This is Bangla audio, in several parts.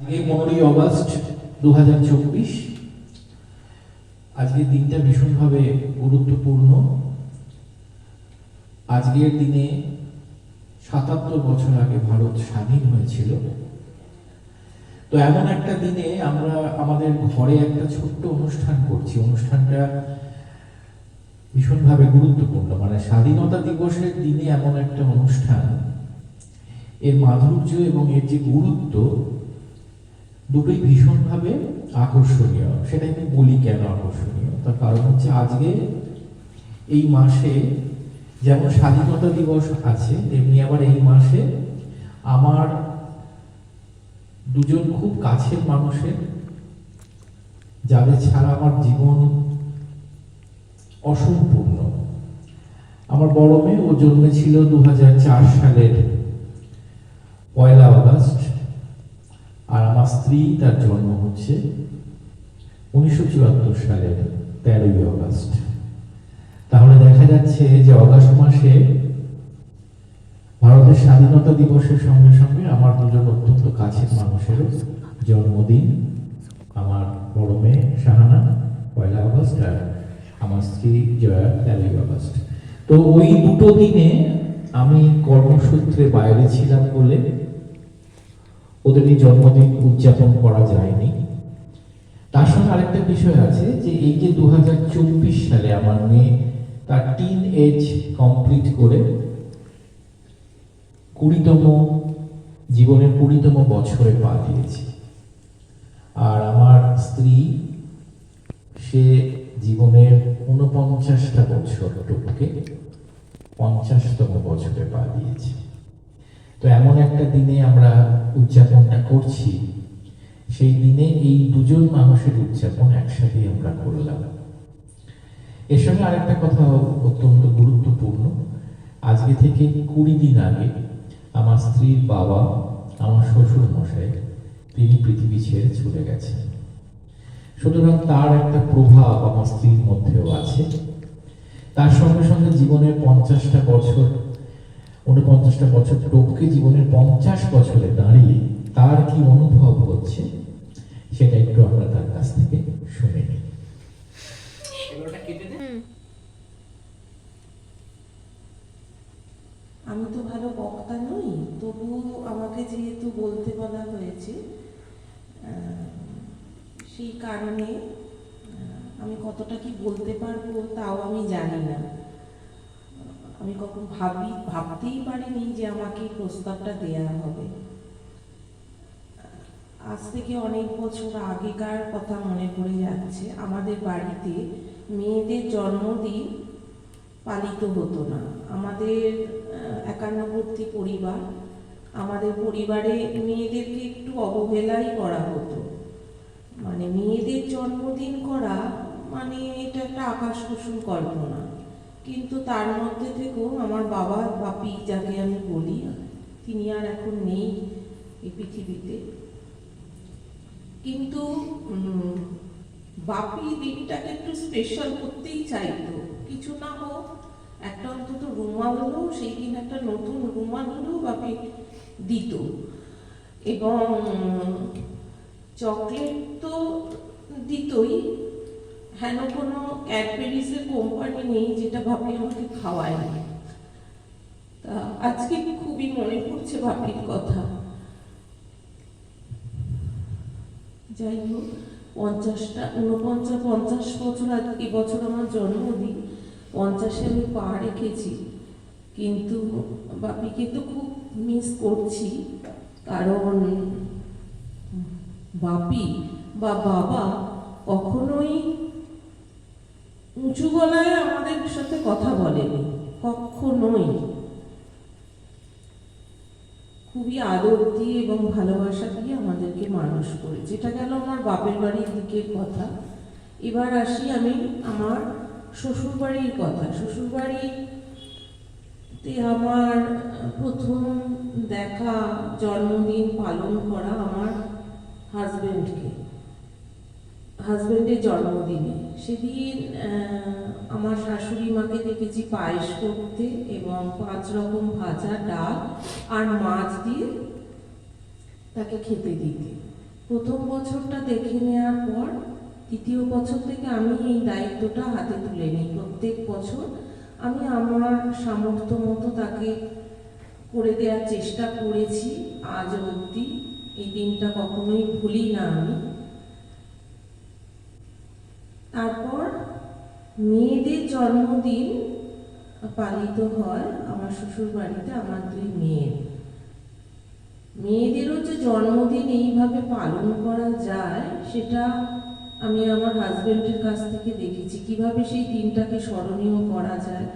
পনেরোই অগস্ট দু আজকের দিনটা ভীষণভাবে গুরুত্বপূর্ণ। আজকের দিনে সাতাত্তর বছর আগে ভারত স্বাধীন হয়েছিল। তো এমন একটা দিনে আমরা আমাদের ঘরে একটা ছোট্ট অনুষ্ঠান করছি। অনুষ্ঠানটা ভীষণভাবে গুরুত্বপূর্ণ। মানে স্বাধীনতা দিবসের দিনে এমন একটা অনুষ্ঠান, এর মাধুর্য এবং এর যে গুরুত্ব দুটোই ভীষণভাবে আকর্ষণীয়। সেটা আমি বলি কেন আকর্ষণীয়? তার কারণ হচ্ছে আজকে এই মাসে যেমন স্বাধীনতা দিবস আছে, তেমনি আবার এই মাসে আমার দুজন খুব কাছের মানুষের, যাদের ছাড়া আমার জীবন অসম্পূর্ণ। আমার বড় মেয়ে, ও জন্মেছিল দু হাজার চার সালের পয়লা আগস্ট। আমার স্ত্রী, তার জন্ম হচ্ছে উনিশশো চুয়াত্তর সালের তেরোই আগস্ট তাহলে দেখা যাচ্ছে যে অগস্ট মাসে ভারতের স্বাধীনতা দিবসের সঙ্গে সঙ্গে আমার দুজন অত্যন্ত কাছের মানুষেরও জন্মদিন। আমার বড় মেয়ে শাহানা, পয়লা আগস্ট আর আমার স্ত্রী জয়া, তেরোই আগস্ট তো ওই দুটো দিনে আমি কর্মসূত্রে বাইরে ছিলাম বলে ওদের এই জন্মদিন উদযাপন করা যায়নি। তার সঙ্গে আরেকটা বিষয় আছে যে এই যে দু হাজার চব্বিশ সালে আমার মেয়ে তার টিন এজ কমপ্লিট করে কুড়িতম, জীবনের কুড়িতম বছরে পা দিয়েছে। আর আমার স্ত্রী, সে জীবনের ঊনপঞ্চাশটা বছর টুককে পঞ্চাশতম বছরে পা দিয়েছে। তো এমন একটা দিনে আমরা উদযাপনটা করছি, সেই দিনে এই দুজন মানুষের উদযাপন একসাথে আমরা করলাম। এর সঙ্গে আরেকটা কথা অত্যন্ত গুরুত্বপূর্ণ। আজকে থেকে কুড়ি দিন আগে আমার স্ত্রীর বাবা, আমার শ্বশুর মশাই, তিনি পৃথিবী ছেড়ে চলে গেছেন। সুতরাং তার একটা প্রভাব আমার স্ত্রীর মধ্যেও আছে। তার সঙ্গে সঙ্গে জীবনের পঞ্চাশটা বছর, উনপঞ্চাশটা বছর টপকে জীবনের পঞ্চাশ বছরে দাঁড়িয়ে তার কি অনুভব হচ্ছে সেটা একটু আমরা তার কাছ থেকে শুনে নিই আমি তো ভালো বক্তা নই তবু আমাকে যেহেতু বলতে বলা হয়েছে আহ, সেই কারণে আহ, আমি কতটা কি বলতে পারব তাও আমি জানি না। আমি কখন ভাবি ভাবতেই পারিনি যে আমাকে প্রস্তাবটা দেয়া হবে। আজ থেকে অনেক বছর আগেকার কথা মনে পড়ে যাচ্ছে। আমাদের বাড়িতে মেয়েদের জন্মদিন পালিত হতো না। আমাদের একান্নবর্তী পরিবার, আমাদের পরিবারে মেয়েদেরকে একটু অবহেলাই করা হতো। মানে মেয়েদের জন্মদিন করা মানে এটা একটা আকাশ কুসুম কল্পনা। কিন্তু তার মধ্যে থেকেও আমার বাবা বাপি যাকে আমি বলি, তিনি আর এখন নেই এই পৃথিবীতে। কিন্তু বাপি দিনটাকে একটু স্পেশাল করতেই চাইতো। কিছু না হোক, একটা অন্তত রুমাল হলেও, সেই দিন একটা নতুন রুমাল হলেও বাপি দিত। এবং চকলেট তো দিতই। হেন কোনো ক্যাডবেরিজের কোম্পানি নেই যেটা ভাবি আমাকে খাওয়ায় না তা আজকে খুবই মনে পড়ছে ভাবির কথা। যাই হোক পঞ্চাশটা উনপঞ্চাশ পঞ্চাশ বছর এবছর আমার জন্মদিন পঞ্চাশে আমি পা রেখেছি। কিন্তু বাপিকে তো খুব মিস করছি। কারণ বাপি বা বাবা কখনোই উঁচু গলায় আমাদের সাথে কথা বলেনি। কখনোই। খুবই আদর দিয়ে এবং ভালোবাসা দিয়ে আমাদেরকে মানুষ করে। যেটা গেল আমার বাপের বাড়ির দিকের কথা। এবার আসি আমি আমার শ্বশুর বাড়ির কথা। শ্বশুর বাড়িতে আমার প্রথম দেখা, জন্মদিন পালন করা আমার হাজবেন্ডকে হাজবেন্ডের জন্মদিনে। সেদিন আমার শাশুড়ি মাকে দেখেছি পায়েস করতে এবং পাঁচ রকম ভাজা ডাল আর মাছ দিয়ে তাকে খেতে দিতে। প্রথম বছরটা দেখে নেওয়ার পর দ্বিতীয় বছর থেকে আমি এই দায়িত্বটা হাতে তুলে নিই। প্রত্যেক বছর আমি আমার সামর্থ্য মতো তাকে করে দেওয়ার চেষ্টা করেছি। আজ অবধি এই দিনটা কখনোই ভুলি না আমি। তারপর মেয়েদের জন্মদিন পালিত হয় আমার শ্বশুর বাড়িতে আমার দুই মেয়ের। মেয়েদেরও যে জন্মদিন এইভাবে পালন করা যায়, সেটা আমি আমার হাজবেন্ডের কাছ থেকে দেখেছি। কীভাবে সেই দিনটাকে স্মরণীয় করা যায়?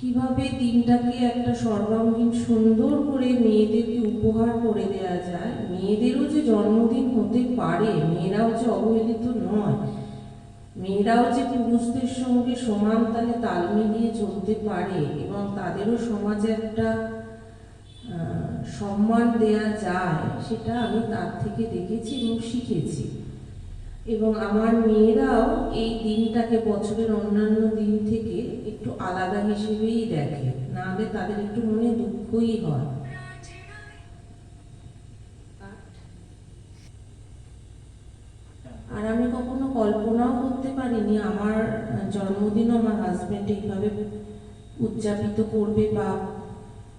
কীভাবে দিনটাকে একটা সর্বাঙ্গীন, সুন্দর করে মেয়েদেরকে উপহার করে দেওয়া যায়? মেয়েদেরও যে জন্মদিন হতে পারে, মেয়েরাও যে অবহেলিত নয় মেয়েরাও যে পুরুষদের সঙ্গে সমান তালে তাল মিলিয়ে চলতে পারে এবং তাদেরও সমাজে একটা সম্মান দেয়া যায়, সেটা আমি তার থেকে দেখেছি এবং শিখেছি। এবং আমার মেয়েরাও এই দিনটাকে বছরের অন্যান্য দিন থেকে একটু আলাদা হিসেবেই দেখে, নাহলে তাদের একটু মনে দুঃখই হয়। আর আমি কল্পনাও করতে পারিনি। আমার জন্মদিনও আমার হাজবেন্ড এইভাবে উদযাপিত করবে বা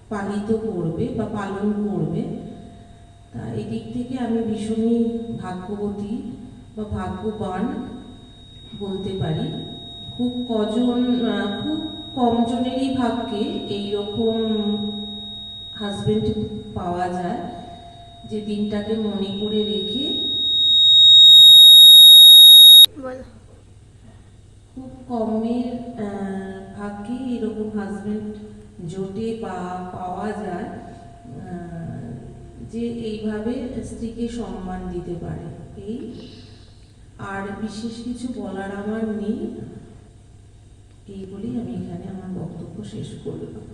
পালিত করবে বা পালন করবে। তা এদিক থেকে আমি ভীষণই ভাগ্যবতী বা ভাগ্যবান বলতে পারি। খুব কজন খুব কম জনেরই ভাগ্যে এইরকম হাজবেন্ড পাওয়া যায়। যে দিনটাকে মনে করে রেখে বলো। খুব কমের ভাগ্যে এরকম হাজবেন্ড জোটে বা পাওয়া যায় যে এইভাবে স্ত্রীকে সম্মান দিতে পারে। এই? আর বিশেষ কিছু বলার আমার নেই। এই বলেই আমি এখানে আমার বক্তব্য শেষ করলাম।